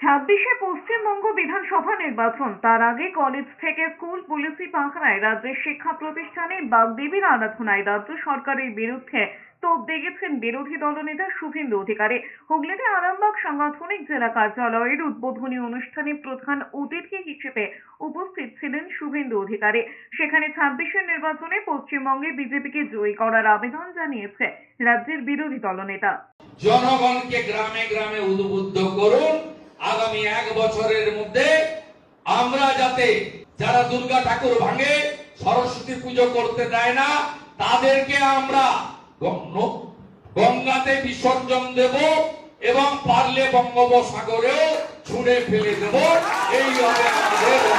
ছাব্বিশে পশ্চিমবঙ্গ বিধানসভা নির্বাচন। তার আগে কলেজ থেকে স্কুল পুলিশি পাহারায় রাজ্যের শিক্ষা প্রতিষ্ঠানে বাগদেবীর আরাধনায় রাজ্য সরকারের বিরুদ্ধে তোপ দেখেছেন বিরোধী দলনেতা শুভেন্দু অধিকারী। হুগলিতে আরামবাগ সাংগঠনিক জেলা কার্যালয়ের উদ্বোধনী অনুষ্ঠানে প্রধান অতিথি হিসেবে উপস্থিত ছিলেন শুভেন্দু অধিকারী। সেখানে ছাব্বিশের নির্বাচনে পশ্চিমবঙ্গে বিজেপিকে জয়ী করার আবেদন জানিয়েছে রাজ্যের বিরোধী দলনেতা। জনগণকে গ্রামে গ্রামে উদ্বুদ্ধ করুন। বছরের মধ্যে আমরা যাতে যারা দুর্গা ঠাকুর ভাঙে, সরস্বতী পুজো করতে দেয় না, তাদেরকে আমরা গঙ্গাতে বিসর্জন দেব এবং পারলে বঙ্গোপসাগরেও ছুঁড়ে ফেলে দেব। এই হবে আমাদের